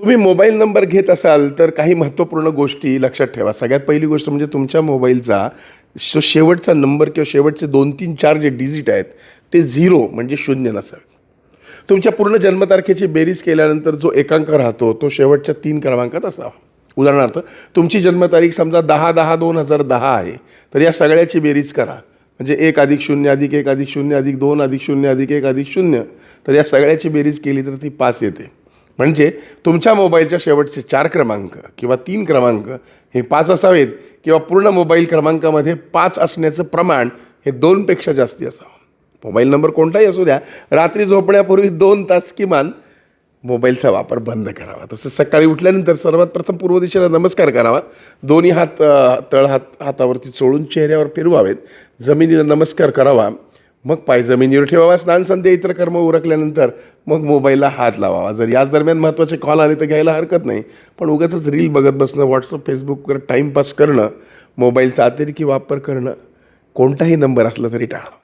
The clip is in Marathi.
तुम्ही मोबाईल नंबर घेत असाल तर काही महत्त्वपूर्ण गोष्टी लक्षात ठेवा. सगळ्यात पहिली गोष्ट म्हणजे तुमच्या मोबाईलचा शो शेवटचा नंबर किंवा शेवटचे दोन तीन चार जे डिजिट आहेत ते झिरो म्हणजे शून्य नसावे तुमच्या पूर्ण जन्मतारखेची बेरीज केल्यानंतर जो एकांक राहतो तो शेवटच्या तीन क्रमांकात असावा. उदाहरणार्थ तुमची जन्मतारीख समजा दहा दहा दोन हजार दहा आहे तर या सगळ्याची बेरीज करा. म्हणजे एक अधिक शून्य अधिक एक अधिक शून्य अधिक दोन अधिक शून्य अधिक एक अधिक शून्य तर या सगळ्याची बेरीज केली तर ती पाच येते. म्हणजे तुमच्या मोबाईलच्या शेवटचे चार क्रमांक किंवा तीन क्रमांक हे पाच असावेत किंवा पूर्ण मोबाईल क्रमांकामध्ये पाच असण्याचं प्रमाण हे दोनपेक्षा जास्ती असावं. मोबाईल नंबर कोणताही असू द्या रात्री झोपण्यापूर्वी दोन तास किमान मोबाईलचा वापर बंद करावा. तसं सकाळी उठल्यानंतर सर्वात प्रथम पूर्व दिशेला नमस्कार करावा. दोन्ही हात तळ हात हातावरती चोळून चेहऱ्यावर फिरवावेत. जमिनीला नमस्कार करावा. मग पाय जमिनीवर ठेवावा स्नान संध्या इतर कर्म उरकल्यानंतर मग मोबाईलला हात लावावा. जर याच दरम्यान महत्त्वाचे कॉल आले तर घ्यायला हरकत नाही. पण उगाचच रील बघत बसणं व्हॉट्सअप फेसबुकवर टाईमपास करणं मोबाईलचा अतिरेकी वापर करणं कोणताही नंबर असला तरी टाळा.